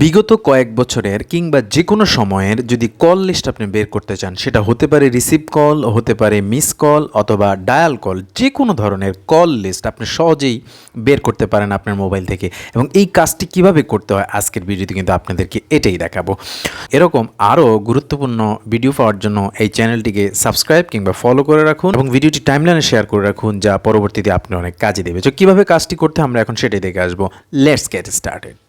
বিগত কয়েক বছরের কিংবা যে কোনো সময়ের যদি কল লিস্ট আপনি বের করতে চান, সেটা হতে পারে রিসিভ কল, হতে পারে মিস কল অথবা ডায়াল কল যে কোনো ধরনের কল লিস্ট আপনি সহজেই বের করতে পারেন আপনার মোবাইল থেকে। এবং এই কাজটি কীভাবে করতে হয়, আজকের ভিডিওতে কিন্তু আপনাদেরকে এটাই দেখাবো। এরকম আরও গুরুত্বপূর্ণ ভিডিও পাওয়ার জন্য এই চ্যানেলটিকে সাবস্ক্রাইব কিংবা ফলো করে রাখুন এবং ভিডিওটি টাইমলাইনে শেয়ার করে রাখুন, যা পরবর্তীতে আপনি অনেক কাজে দেবে। তো কীভাবে কাজটি করতে আমরা এখন সেটাই দেখে আসব। Let's get started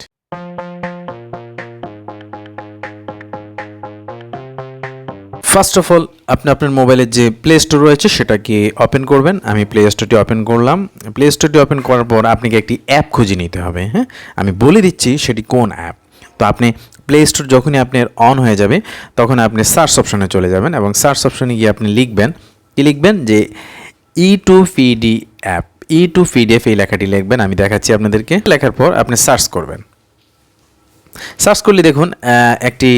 first of all আপনি আপনার মোবাইলের যে প্লে স্টোর রয়েছে, সেটাকে ওপেন করবেন। আমি প্লে স্টোরটি ওপেন করলাম। প্লে স্টোরটি ওপেন করার পর আপনাকে একটি অ্যাপ খুঁজে নিতে হবে হ্যাঁ? আমি বলে দিচ্ছি সেটি কোন অ্যাপ তো আপনি প্লে স্টোর যখনই আপনার অন হয়ে যাবে, তখন আপনি সার্চ অপশনে চলে যাবেন এবং সার্চ অপশনে গিয়ে আপনি লিখবেন। কি লিখবেন? যে E to PDF app E to PDF এই লেখাটি লিখবেন। আমি দেখাচ্ছি আপনাদেরকে। লেখার পর আপনি সার্চ করবেন। সার্চ করলে দেখুন একটি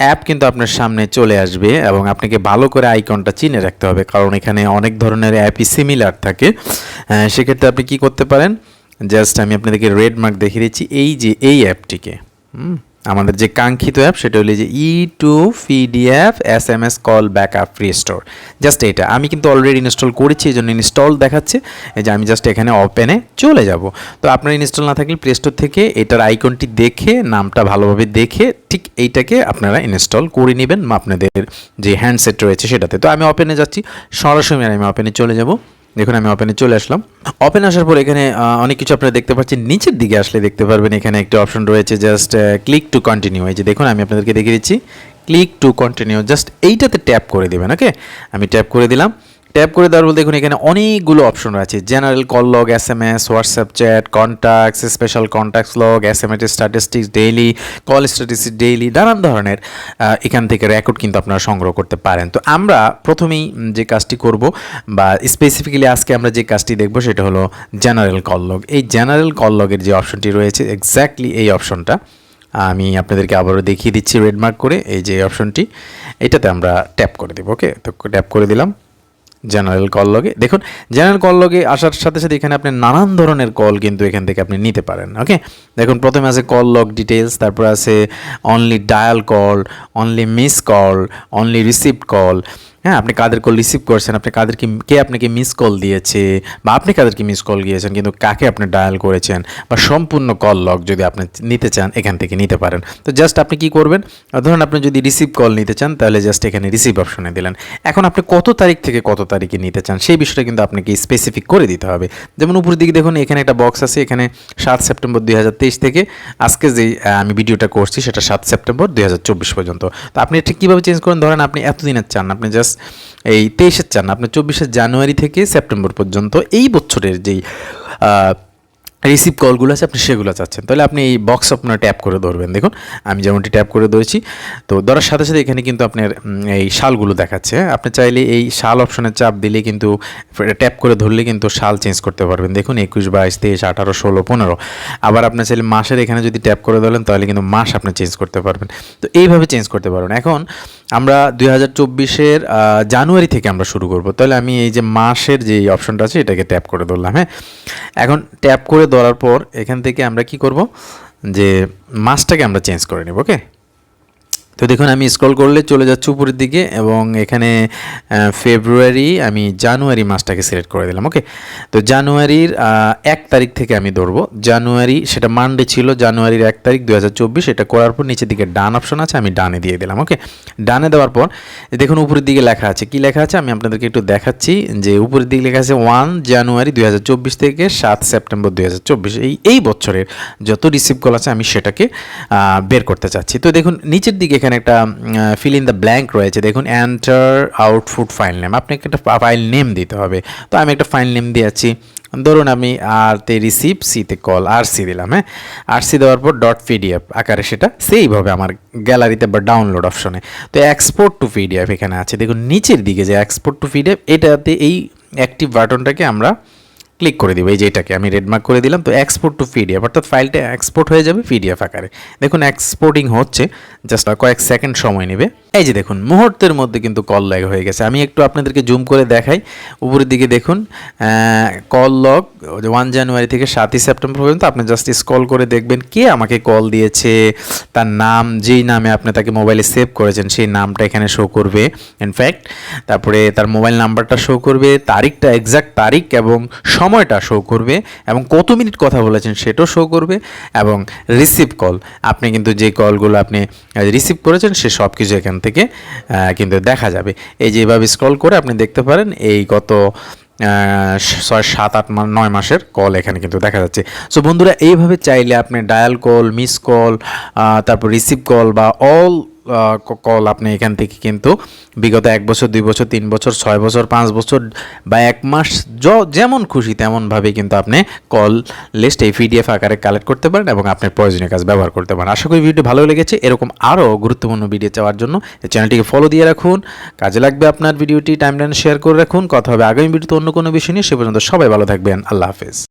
অ্যাপ কিন্তু আপনার সামনে চলে আসবে এবং আপনাকে ভালো করে আইকনটা চিনে রাখতে হবে। কারণ এখানে অনেক ধরনের অ্যাপই সিমিলার থাকে। সেক্ষেত্রে আপনি কি করতে পারেন? জাস্ট আমি আপনাদেরকে রেড মার্ক দেখিয়ে দিচ্ছি। এই যে এই অ্যাপটিকে হুম, আমাদের যে কাঙ্ক্ষিত অ্যাপ সেটা হলো যে E to PDF S M S call back up free store just এটা। আমি কিন্তু অলরেডি ইনস্টল করেছি এই জন্য ইনস্টল দেখাচ্ছে যে আমি জাস্ট এখানে ওপেনে চলে যাব। তো আপনার ইনস্টল না থাকলে প্লে স্টোর থেকে এটার আইকনটি দেখে, নামটা ভালোভাবে দেখে, ঠিক এইটাকে আপনারা ইনস্টল করে নেবেন। আপনাদের যে হ্যান্ডসেট রয়েছে সেটাতে। তো আমি ওপেনে যাচ্ছি। সরাসরি আমি ওপেনে চলে যাব। দেখুন, আমি ওপেনে চলে আসলাম। ওপেন আসার পর এখানে অনেক কিছু আপনারা দেখতে পাচ্ছেন। নিচের দিকে আসলে দেখতে পারবেন, এখানে একটা অপশন রয়েছে জাস্ট ক্লিক টু কন্টিনিউ এই যে দেখুন, আমি আপনাদেরকে দেখিয়ে দিচ্ছি। ক্লিক টু কন্টিনিউ জাস্ট এইটাতে ট্যাপ করে দেবেন ওকে আমি ট্যাপ করে দিলাম। ট্যাপ করে দেওয়ার বলতে দেখুন, এখানে অনেকগুলো অপশন আছে general call log S M S WhatsApp chat contacts special contacts log S M S statistics daily call statistics daily নানান ধরনের এখান থেকে রেকর্ড কিন্তু আপনারা সংগ্রহ করতে পারেন। তো আমরা প্রথমেই যে কাজটি করব বা স্পেসিফিক্যালি আজকে আমরা যে কাজটি দেখব সেটা হলো জেনারেল কল লগ এই জেনারেল কল লগের যে অপশনটি রয়েছে এক্স্যাক্টলি এই অপশনটা আমি আপনাদেরকে আবারও দেখিয়ে দিচ্ছি রেড মার্ক করে, এই যে অপশনটি এটাতে আমরা ট্যাপ করে দেবো ওকে তো ট্যাপ করে দিলাম। জেনারেল কল লগে দেখুন জেনারেল কল লগে আসার সাথে সাথে এখানে আপনি নানান ধরনের কল কিন্তু এখান থেকে আপনি নিতে পারেন ওকে দেখুন, প্রথমে আছে কল লগ ডিটেলস তারপর আছে only dial call only miss call only received call হ্যাঁ আপনি কাদের কল রিসিভ করছেন, আপনি কাদেরকে, কে আপনাকে মিস কল দিয়েছে বা আপনি কাদেরকে মিস কল দিয়েছেন কিন্তু কাকে আপনি ডায়াল করেছেন বা সম্পূর্ণ কল লগ যদি আপনি নিতে চান, এখান থেকে নিতে পারেন। তো জাস্ট আপনি কি করবেন? ধরুন আপনি যদি রিসিভ কল নিতে চান, তাহলে জাস্ট এখানে রিসিভ অপশনে দিলেন। এখন আপনি কত তারিখ থেকে কত তারিখে নিতে চান, সেই বিষয়টা কিন্তু আপনাকে স্পেসিফিক করে দিতে হবে। যেমন উপরের দিকে দেখুন, এখানে একটা বক্স আছে, এখানে সাত সেপ্টেম্বর দুই হাজার তেইশ থেকে, আজকে যে আমি ভিডিওটা করছি, সেটা সাত সেপ্টেম্বর দুই হাজার চব্বিশ পর্যন্ত। তো আপনি এটা কীভাবে চেঞ্জ করেন? ধরেন আপনি এতদিনের চান, আপনি জাস্ট এই তেইশের চান আপনার চব্বিশে জানুয়ারি থেকে সেপ্টেম্বর পর্যন্ত এই বছরের যেই রিসিভ কলগুলো আছে, আপনি সেগুলো চাচ্ছেন। তাহলে আপনি এই বক্স আপনার ট্যাপ করে ধরবেন। দেখুন, আমি যেমনটি ট্যাপ করে ধরেছি, তো ধরার সাথে সাথে এখানে কিন্তু আপনার এই শালগুলো দেখাচ্ছে হ্যাঁ? আপনি চাইলে এই শাল অপশনে চাপ দিলে কিন্তু ট্যাপ করে ধরলে কিন্তু শাল চেঞ্জ করতে পারবেন। দেখুন, একুশ, বাইশ, তেইশ, আঠারো, ষোলো, পনেরো। আবার আপনার চাইলে মাসের এখানে যদি ট্যাপ করে ধরেন, তাহলে কিন্তু মাস আপনি চেঞ্জ করতে পারবেন। তো এইভাবে চেঞ্জ করতে পারবেন। এখন আমরা দুই হাজার চব্বিশের জানুয়ারি থেকে আমরা শুরু করব। তাহলে আমি এই যে মাসের যে অপশনটা আছে, এটাকে ট্যাপ করে ধরলাম হ্যাঁ? এখন ট্যাপ করে ধরার পর এখান থেকে আমরা কি করব? যে মাসটাকে আমরা চেঞ্জ করে নেব ওকে তো দেখুন, আমি স্ক্রল করলে চলে যাচ্ছে উপরের দিকে এবং এখানে ফেব্রুয়ারি আমি জানুয়ারি মাসটাকে সিলেক্ট করে দিলাম ওকে তো জানুয়ারির এক তারিখ থেকে আমি ধরবো। জানুয়ারি সেটা মানডে ছিল জানুয়ারির এক তারিখ দু হাজার চব্বিশ, এটা করার পর নিচের দিকে ডান অপশন আছে, আমি ডানে দিয়ে দিলাম ওকে ডানে দেওয়ার পর, দেখুন, উপরের দিকে লেখা আছে। কি লেখা আছে? আমি আপনাদেরকে একটু দেখাচ্ছি যে উপরের দিকে লেখা আছে ওয়ান জানুয়ারি দু হাজার চব্বিশ থেকে সাত সেপ্টেম্বর দু হাজার চব্বিশ। এই এই বছরের যত রিসিভ কল আছে, আমি সেটাকে বের করতে চাচ্ছি। তো দেখুন, নিচের দিকে এখানে একটা ফিল ইন দ্য ব্ল্যাঙ্ক রয়েছে। দেখুন এন্টার আউটপুট ফাইল নেম আপনাকে একটা ফাইল নেম দিতে হবে। তো আমি একটা ফাইল নেম দিয়েছি। ধরুন আমি আর তে রিসিভ সিতে কল আর সি দিলাম হ্যাঁ? আর সি দেওয়ার পর ডট পিডিএফ আকারে সেটা সেইভাবে আমার গ্যালারিতে বা ডাউনলোড অপশনে তো এক্সপোর্ট টু পিডিএফ এখানে আছে। দেখুন, নিচের দিকে যে এক্সপোর্ট টু পিডিএফ এটাতে এই অ্যাক্টিভ বাটনটাকে আমরা ক্লিক করে দিব, এই যে এটাকে আমি রেডমার্ক করে দিলাম, তো এক্সপোর্ট টু পিডিএফ অর্থাৎ ফাইলটা এক্সপোর্ট হয়ে যাবে পিডিএফ আকারে। দেখুন এক্সপোর্টিং হচ্ছে জাস্ট কয়েক সেকেন্ড সময় নেবে। এই যে দেখুন, মুহূর্তের মধ্যে কিন্তু কল লগ হয়ে গেছে। আমি একটু আপনাদেরকে জুম করে দেখাই। উপরের দিকে দেখুন কল লগ ওয়ান জানুয়ারি থেকে সাতই সেপ্টেম্বর পর্যন্ত আপনি জাস্ট স্কল করে দেখবেন কে আমাকে কল দিয়েছে, তার নাম, যেই নামে আপনি তাকে মোবাইলে সেভ করেছেন, সেই নামটা এখানে শো করবে। ইনফ্যাক্ট তারপরে তার মোবাইল নাম্বারটা শো করবে, তারিখটা এক্সাক্ট তারিখ এবং সময়টা শো করবে এবং কত মিনিট কথা বলেছেন সেটাও শো করবে এবং রিসিভ কল আপনি কিন্তু যে কলগুলো আপনি রিসিভ করেছেন, সে সব কিছু এখান থেকে কিন্তু দেখা যাবে। এই যে এভাবে স্ক্রল করে আপনি দেখতে পারেন, এই গত ছয়, সাত, আট নয় মাসের কল এখানে কিন্তু দেখা যাচ্ছে। সো বন্ধুরা, এইভাবে চাইলে আপনি ডায়াল কল মিস কল তারপর রিসিভ কল বা অল কল আপনি এখান থেকে কিন্তু বিগত এক বছর, দুই বছর, তিন বছর, ছয় বছর, পাঁচ বছর বা এক মাস যেমন খুশি তেমনভাবে কিন্তু আপনি কল লিস্ট এই পিডিএফ আকারে কালেক্ট করতে পারেন এবং আপনার প্রয়োজনীয় কাজ ব্যবহার করতে পারেন। আশা করি ভিডিও ভালো লেগেছে। এরকম আরও গুরুত্বপূর্ণ ভিডিও চাওয়ার জন্য এই চ্যানেলটিকে ফলো দিয়ে রাখুন। কাজে লাগবে আপনার ভিডিওটি টাইমলাইন শেয়ার করে রাখুন। কথা হবে আগামী ভিডিওতে অন্য কোনো বিষয় নিয়ে। সে পর্যন্ত সবাই ভালো থাকবেন। আল্লাহ হাফেজ।